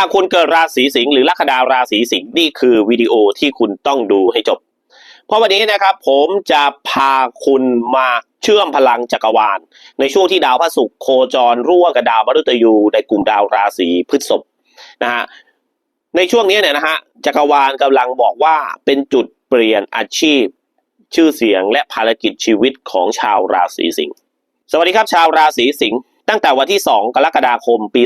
ากคุณเกิดราศีสิงห์หรือลัคนาราศีสิงห์นี่คือวิดีโอที่คุณต้องดูให้จบ เพราะวันนี้นะครับผมจะพาคุณมาเชื่อมพลังจักรวาล ในช่วงที่ดาวพระศุกร์โคจรร่วกับดาวมฤตยูในกลุ่มดาวราศีพฤษภนะฮะในช่วงนี้เนี่ยนะฮะจักรวาลกำลังบอกว่าเป็นจุดเปลี่ยนอาชีพ ชื่อเสียงและภารกิจชีวิตของชาวราศีสิงห์สวัสดีครับชาวราศีสิงห์ ตั้งแต่วันที่ 2 กรกฎาคม ปี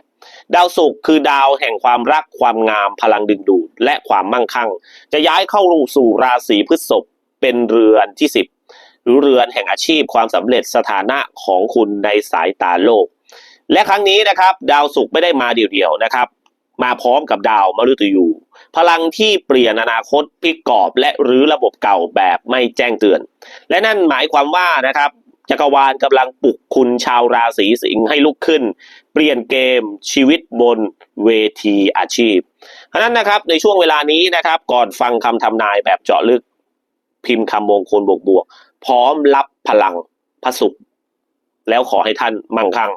2568 ดาวศุกร์คือดาวแห่งความรักความงาม พลังดึงดูด และความมั่งคั่ง จะย้ายเข้าสู่ราศีพฤษภเป็นเรือนที่ 10 หรือเรือนแห่งอาชีพความสำเร็จสถานะของคุณในสายตาโลก และครั้งนี้นะครับ ดาวศุกร์ไม่ได้มาเดี่ยวๆนะครับ มาพร้อมกับดาวมฤตยู พลังที่เปลี่ยนอนาคตพลิกกรอบและรื้อระบบเก่าแบบไม่แจ้งเตือน และนั่นหมายความว่านะครับ จักรวาลกำลังปลุกคุณชาวราศีสิงห์ให้ลุกขึ้น เปลี่ยนเกมชีวิตบนเวทีอาชีพเพราะนั้นนะครับในช่วงเวลานี้นะครับ ก่อนฟังคำทำนายแบบเจาะลึก พิมพ์คำมงคลบวกบวกๆพร้อมรับพลังพระศุกร์แล้วขอให้ท่านมั่งคั่ง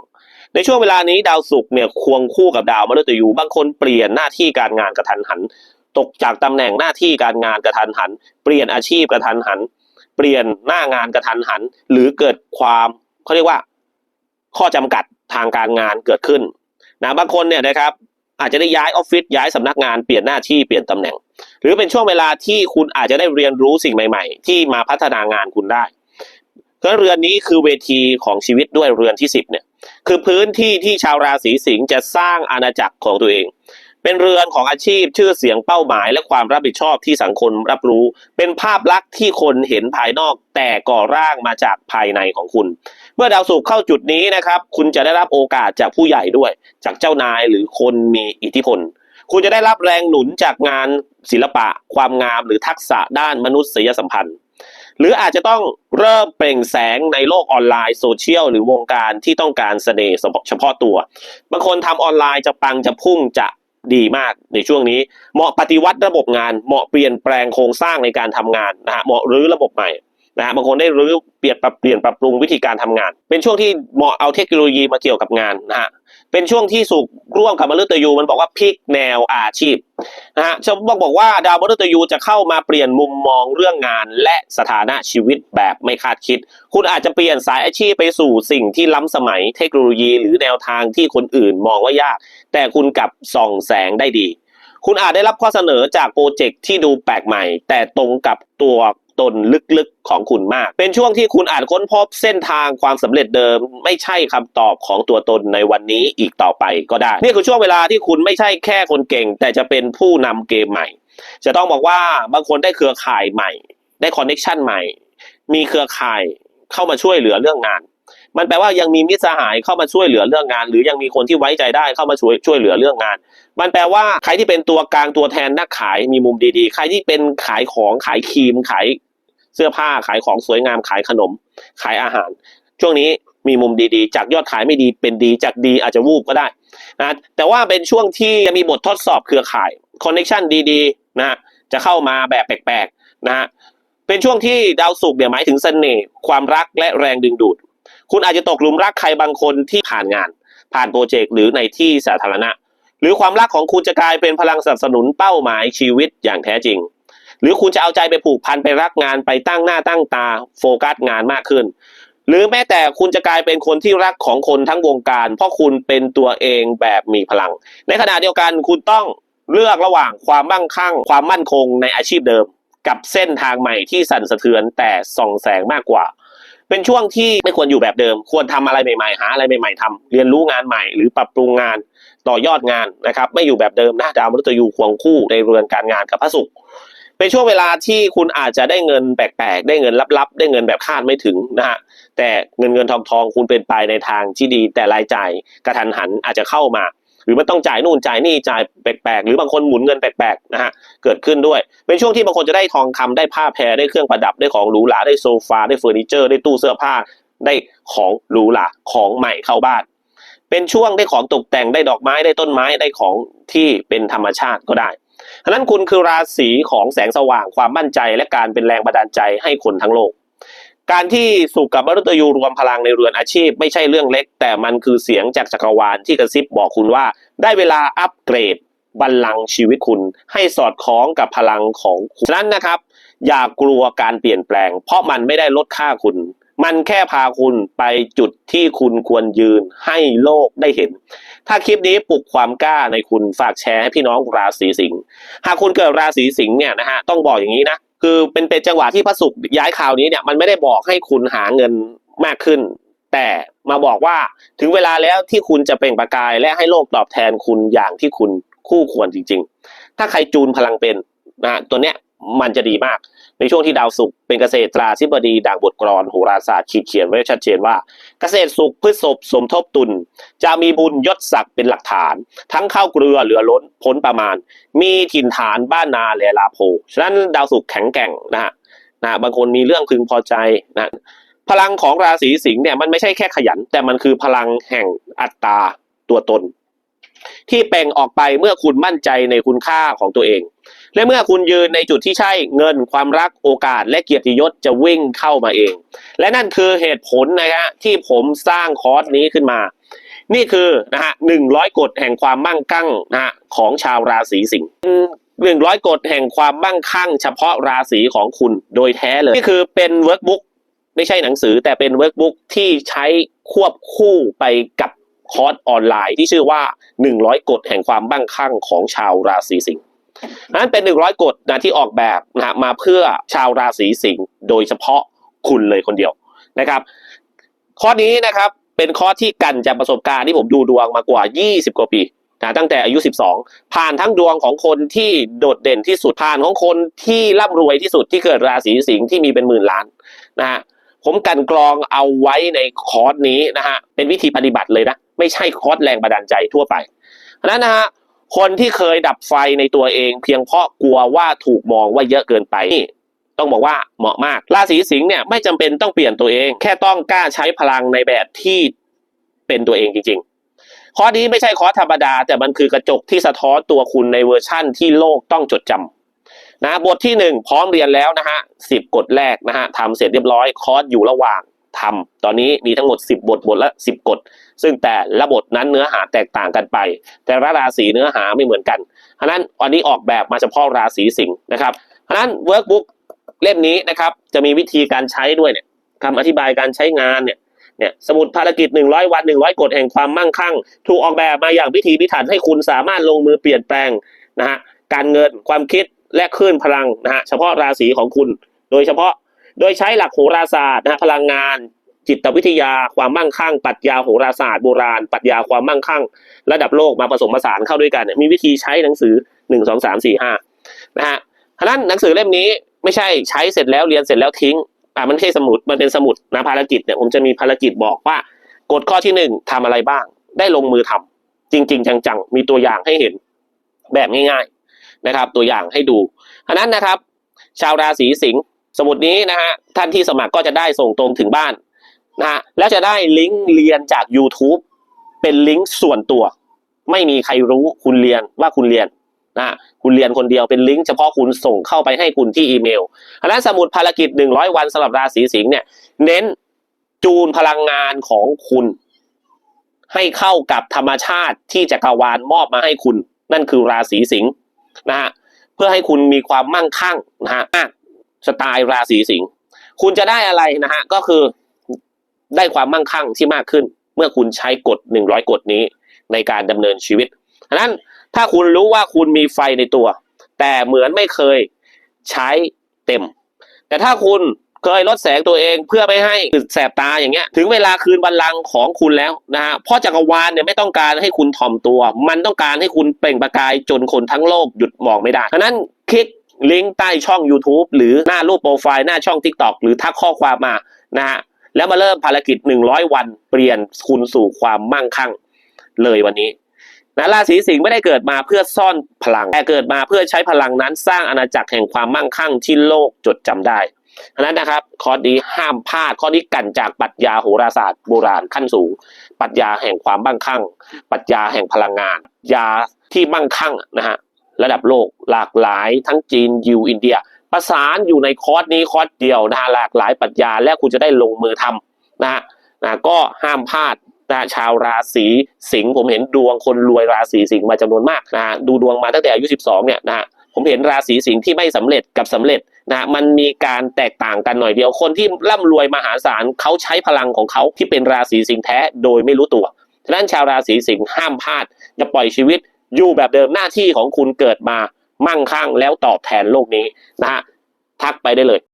ในช่วงเวลานี้ดาวศุกร์เนี่ยควงคู่กับดาวมฤตยูบางคนเปลี่ยนหน้าที่การงานกระทันหัน ตกจากตำแหน่งหน้าที่การงานกระทันหัน เปลี่ยนอาชีพกระทันหัน เปลี่ยนหน้างานกระทันหัน หรือเกิดความเขาเรียกว่า ข้อจำกัดทางการงานเกิดขึ้นนะบางคนเนี่ยนะครับ อาจจะได้ย้ายออฟฟิศย้ายสำนักงานเปลี่ยนหน้าที่เปลี่ยนตำแหน่ง หรือเป็นช่วงเวลาที่คุณอาจจะได้เรียนรู้สิ่งใหม่ ๆ ที่มาพัฒนางานคุณได้เพราะเรือนนี้คือเวทีของชีวิตด้วยเรือนที่สิบเนี่ยคือพื้นที่ที่ชาวราศีสิงห์จะสร้างอาณาจักรของตัวเอง เป็นเรือนของอาชีพชื่อเสียงเป้าหมาย และความรับผิดชอบที่สังคมรับรู้ เป็นภาพลักษณ์ที่คนเห็นภายนอกแต่ก่อร่างมาจากภายในของคุณ เมื่อดาวศุกร์เข้าจุดนี้นะครับ คุณจะได้รับโอกาสจากผู้ใหญ่ด้วย จากเจ้านายหรือคนมีอิทธิพล คุณจะได้รับแรงหนุนจากงานศิลปะ ความงามหรือทักษะด้านมนุษยสัมพันธ์หรืออาจจะต้องเริ่มเปล่งแสงในโลกออนไลน์โซเชียลหรือวงการที่ต้องการเสน่ห์เฉพาะตัว บางคนทำออนไลน์จะปังจะพุ่งจะ ดีมากในช่วงนี้ เหมาะปฏิวัติระบบงาน เหมาะเปลี่ยนแปลงโครงสร้างในการทำงานนะฮะเหมาะรื้อระบบใหม่ นะฮะบางคนได้รื้อเปลี่ยนปรับเปลี่ยนปรับปรุงวิธีการทำงาน เป็นช่วงที่เหมาะเอาเทคโนโลยีมาเกี่ยวกับงานนะฮะเป็นช่วงที่สุกร่วมกับมฤตยูมันบอกว่าพลิกแนวอาชีพนะฮะจะบอกบอกว่าดาวมฤตยูจะเข้ามาเปลี่ยนมุมมองเรื่องงาน และสถานะชีวิตแบบไม่คาดคิด คุณอาจจะเปลี่ยนสายอาชีพไปสู่สิ่งที่ล้ำสมัยเทคโนโลยีหรือแนวทางที่คนอื่นมองว่ายาก แต่คุณกลับส่องแสงได้ดี คุณอาจได้รับข้อเสนอจากโปรเจกต์ที่ดูแปลกใหม่ แต่ตรงกับตัว ตนลึกๆของคุณมาก เป็นช่วงที่คุณอาจค้นพบเส้นทางความสำเร็จเดิม ไม่ใช่คำตอบของตัวตนในวันนี้อีกต่อไปก็ได้ นี่คือช่วงเวลาที่คุณไม่ใช่แค่คนเก่ง แต่จะเป็นผู้นำเกมใหม่ จะต้องบอกว่าบางคนได้เครือข่ายใหม่ ได้คอนเน็ชันใหม่ มีเครือข่ายเข้ามาช่วยเหลือเรื่องงานมันแปลว่ายังมีมิตรสหายเข้ามาช่วยเหลือเรื่องงาน หรือยังมีคนที่ไว้ใจได้เข้ามาช่วยช่วยเหลือเรื่องงาน มันแปลว่าใครที่เป็นตัวกลางตัวแทนนักขายมีมุมดีๆ ใครที่เป็นขายของขายครีมขาย เสื้อผ้าขายของสวยงามขายขนม ขายอาหาร ช่วงนี้มีมุมดีๆ จากยอดขายไม่ดีเป็นดีจากดีอาจจะวูบก็ได้นะแต่ว่าเป็นช่วงที่จะมีบททดสอบเครือข่ายคอนเน t ชันดีๆนะฮะจะเข้ามาแบบแปลกๆนะฮะเป็นช่วงที่ดาวศุกร์เนี่ยหมายถึงเสน่ห์ความรักและแรงดึงดูด คุณอาจจะตกหลุมรักใครบางคนที่ผ่านงาน ผ่านโปรเจกต์หรือในที่สาธารณะ หรือความรักของคุณจะกลายเป็นพลังสนับสนุนเป้าหมายชีวิตอย่างแท้จริง หรือคุณจะเอาใจไปผูกพันไปรักงานไปตั้งหน้าตั้งตาโฟกัสงานมากขึ้น หรือแม้แต่คุณจะกลายเป็นคนที่รักของคนทั้งวงการ เพราะคุณเป็นตัวเองแบบมีพลัง ในขณะเดียวกันคุณต้องเลือกระหว่างความมั่งคั่ง ความมั่นคงในอาชีพเดิม กับเส้นทางใหม่ที่สั่นสะเทือนแต่ส่องแสงมากกว่า เป็นช่วงที่ไม่ควรอยู่แบบเดิม ควรทำอะไรใหม่ๆ หาอะไรใหม่ๆทำเรียนรู้งานใหม่ หรือปรับปรุงงานต่อยอดงานนะครับ ไม่อยู่แบบเดิมนะดาวมฤตยูควงคู่ในเรือนการงานกับพระศุกร์ เป็นช่วงเวลาที่คุณอาจจะได้เงินแปลกๆ ได้เงินลับๆ ได้เงินแบบคาดไม่ถึงนะฮะ แต่เงินเงินทองทองคุณเป็นไปในทางที่ดี แต่รายจ่ายกระทันหันอาจจะเข้ามา หรือมันต้องจ่ายนู่นจ่ายนี่จ่ายแปลกๆ หรือบางคนหมุนเงินแปลกๆนะฮะ เกิดขึ้นด้วย เป็นช่วงที่บางคนจะได้ทองคำได้ผ้าแพรได้เครื่องประดับได้ของหรูหราได้โซฟาได้เฟอร์นิเจอร์ได้ตู้เสื้อผ้า ได้ของหรูหราของใหม่เข้าบ้านเป็นช่วงได้ของตกแต่งได้ดอกไม้ได้ต้นไม้ได้ของที่เป็นธรรมชาติก็ได้ ฉะนั้นคุณคือราศีของแสงสว่างความมั่นใจ และการเป็นแรงบันดาลใจให้คนทั้งโลก การที่สุขกับมฤตยูรวมพลังในเรือนอาชีพ ไม่ใช่เรื่องเล็ก แต่มันคือเสียงจากจักรวาลที่กระซิบบอกคุณว่า ได้เวลาอัปเกรดบัลลังชีวิตคุณให้สอดคล้องกับพลังของคุณฉะนั้นนะครับ อย่ากลัวการเปลี่ยนแปลง เพราะมันไม่ได้ลดค่าคุณ มันแค่พาคุณไปจุดที่คุณควรยืนให้โลกได้เห็น ถ้าคลิปนี้ปลุกความกล้าในคุณฝากแชร์ให้พี่น้องราศีสิงห์หากคุณเกิดราศีสิงห์เนี่ยนะฮะต้องบอกอย่างนี้นะคือเป็นเป็นจังหวะที่พระศุกร์ย้ายคราวนี้เนี่ยมันไม่ได้บอกให้คุณหาเงินมากขึ้น แต่มาบอกว่าถึงเวลาแล้วที่คุณจะเปล่งประกาย และให้โลกตอบแทนคุณอย่างที่คุณคู่ควรจริง ๆ ถ้าใครจูนพลังเป็นนะฮะตัวเนี้ย มันจะดีมาก ในช่วงที่ดาวศุกร์เป็นเกษตราธิบดีดังบทกลอนโหราศาสตร์ขีดเขียนไว้ชัดเจนว่า เกษตรสุขพฤษภสมทบตุลจะมีบุญยศศักดิ์เป็นหลักฐาน ทั้งข้าวเกลือเหลือล้นพ้นประมาณ มีถิ่นฐานบ้านนาแลลาโพฉะนั้นดาวศุกร์แข็งแกร่งนะฮะนะบางคนมีเรื่องพึงพอใจนะพลังของราศีสิงห์เนี่ยมันไม่ใช่แค่ขยัน แต่มันคือพลังแห่งอัตตาตัวตน ที่เปล่งออกไปเมื่อคุณมั่นใจในคุณค่าของตัวเอง และเมื่อคุณยืนในจุดที่ใช่เงินความรักโอกาสและเกียรติยศจะวิ่งเข้ามาเอง และนั่นคือเหตุผลนะฮะที่ผมสร้างคอร์สนี้ขึ้นมา นี่คือนะฮะหนึ่งร้อยกฎแห่งความมั่งคั่งนะฮะของชาวราศีสิงห์หนึ่งร้อยกฎแห่งความมั่งคั่ง เฉพาะราศีของคุณโดยแท้เลย นี่คือเป็นเวิร์กบุ๊กไม่ใช่หนังสือแต่เป็นเวิร์กบุ๊กที่ใช้ควบคู่ไปกับคอร์สออนไลน์ที่ชื่อว่า 100 กฎแห่งความมั่งคั่งของชาวราศีสิงห์ นั้นเป็น100กฎนะที่ออกแบบนะมาเพื่อชาวราศีสิงห์โดยเฉพาะคุณเลยคนเดียวนะครับ ข้อนี้นะครับเป็นข้อที่กันจากประสบการณ์ที่ผมดูดวงมากว่า 20 กว่าปีนะตั้งแต่อายุ 12 ผ่านทั้งดวงของคนที่โดดเด่นที่สุดผ่านของคนที่ร่ำรวยที่สุดที่เกิดราศีสิงห์ที่มีเป็นหมื่นล้านนะฮะผมกันกรองเอาไว้ในคอร์สนี้นะฮะเป็นวิธีปฏิบัติเลยนะ ไม่ใช่คอร์สแรงบันดาลใจทั่วไปเพราะฉะนั้นนะฮะ คนที่เคยดับไฟในตัวเอง เพียงเพราะกลัวว่าถูกมองว่าเยอะเกินไปนี่ต้องบอกว่าเหมาะมาก ราศีสิงห์เนี่ยไม่จำเป็นต้องเปลี่ยนตัวเอง แค่ต้องกล้าใช้พลังในแบบที่เป็นตัวเองจริง ๆ ข้อนี้ไม่ใช่คอธรรมดา แต่มันคือกระจกที่สะท้อนตัวคุณในเวอร์ชั่นที่โลกต้องจดจำนะบทที่หนึ่งพร้อมเรียนแล้วนะฮะสิบกฎแรกนะฮะทำเสร็จเรียบร้อยคอร์สอยู่ระหว่าง ทำตอนนี้มีทั้งหมด 10 บทบทละ 10 กฎ ซึ่งแต่ละบทนั้นเนื้อหาแตกต่างกันไป แต่ละราศีเนื้อหาไม่เหมือนกันเพราะนั้นวันนี้ออกแบบมาเฉพาะราศีสิงห์นะครับเพราะนั้นเวิร์กบุ๊กเล่มนี้นะครับจะมีวิธีการใช้ด้วยเนี่ยคำอธิบายการใช้งานเนี่ยเนี่ยสมุดภารกิจ 100 วัน 100 กฎแห่งความมั่งคั่ง ถูกออกแบบมาอย่างพิธีพิถันให้คุณสามารถลงมือเปลี่ยนแปลงนะฮะการเงินความคิดและคลื่นพลังนะฮะเฉพาะราศีของคุณ โดยเฉพาะ โดยใช้หลักโหราศาสตร์นะพลังงาน จิตวิทยาความมั่งคั่งปรัชญาโหราศาสตร์โบราณปรัชญาความมั่งคั่ง ระดับโลกมาผสมผสานเข้าด้วยกัน มีวิธีใช้หนังสือหนึ่งสองสามสี่ห้านะฮะฉะนั้นหนังสือเล่มนี้ไม่ใช่ใช้เสร็จแล้วเรียนเสร็จแล้วทิ้งอ่ามันไม่ใช่สมุดมันเป็นสมุดนะภารกิจเนี่ยผมจะมีภารกิจบอกว่ากฎข้อที่หนึ่งทำอะไรบ้าง ได้ลงมือทำจริง ๆ จังๆ มีตัวอย่างให้เห็นแบบง่าย ๆนะครับ ตัวอย่างให้ดูฉะนั้นนะครับ ชาวราศีสิงห์ สมุดนี้นะฮะท่านที่สมัครก็จะได้ส่งตรงถึงบ้านนะฮะแล้วจะได้ลิงก์เรียนจาก YouTube เป็นลิงก์ส่วนตัว ไม่มีใครรู้คุณเรียนว่าคุณเรียนนะคุณเรียนคนเดียวเป็นลิงก์เฉพาะคุณส่งเข้าไปให้คุณที่อีเมลอันนั้นสมุดภารกิจ 100 วันสำหรับราศีสิงห์เนี่ย เน้นจูนพลังงานของคุณ ให้เข้ากับธรรมชาติที่จักรวาลมอบมาให้คุณ นั่นคือราศีสิงห์นะฮะเพื่อให้คุณมีความมั่งคั่งนะฮะ สไตล์ราศีสิงห์คุณจะได้อะไรนะฮะก็คือได้ความมั่งคั่งที่มากขึ้น เมื่อคุณใช้กฎหนึ่งร้อยกฎนี้ในการดำเนินชีวิตฉะนั้นถ้าคุณรู้ว่าคุณมีไฟในตัว แต่เหมือนไม่เคยใช้เต็ม แต่ถ้าคุณเคยลดแสงตัวเองเพื่อไม่ให้อึดแสบตาอย่างเงี้ย ถึงเวลาคืนบัลลังก์ของคุณแล้วนะฮะเพราะจักรวาลเนี่ยไม่ต้องการให้คุณถ่อมตัว มันต้องการให้คุณเปล่งประกายจนคนทั้งโลกหยุดมองไม่ได้ฉะนั้นคลิก ลิงก์ใต้ช่อง YouTube หรือหน้ารูปโปรไฟล์หน้าช่อง TikTok หรือทักข้อความมานะฮะแล้วมาเริ่มภารกิจ 100 วันเปลี่ยนคุณสู่ความมั่งคั่งเลยวันนี้นะราศีสิงห์ไม่ได้เกิดมาเพื่อซ่อนพลัง แต่เกิดมาเพื่อใช้พลังนั้นสร้างอาณาจักรแห่งความมั่งคั่งที่โลกจดจำได้ฉะนั้นนะครับข้อนี้ห้ามพลาดข้อนี้กันจากปรัชญาโหราศาสตร์โบราณขั้นสูง ปรัชญาแห่งความมั่งคั่ง ปรัชญาแห่งพลังงาน ยาที่มั่งคั่งนะฮะ ระดับโลกหลากหลายทั้งจีนยิวอินเดีย ประสานอยู่ในคอร์สนี้คอร์สเดียวนะฮะหลากหลายปรัชญาและคุณจะได้ลงมือทำนะฮะนะก็ห้ามพลาดนะชาวราศีสิงห์ผมเห็นดวงคนรวยราศีสิงห์มาจำนวนมากนะฮะดูดวงมาตั้งแต่อายุ 12เนี่ยนะฮะผมเห็นราศีสิงห์ที่ไม่สำเร็จกับสำเร็จนะฮะมันมีการแตกต่างกันหน่อยเดียวคนที่ร่ำรวยมหาศาลเขาใช้พลังของเขาที่เป็นราศีสิงห์แท้โดยไม่รู้ตัวฉะนั้นชาวราศีสิงห์ห้ามพลาดจะปล่อยชีวิต อยู่แบบเดิมหน้าที่ของคุณเกิดมามั่งคั่งแล้วตอบแทนโลกนี้นะฮะทักไปได้เลย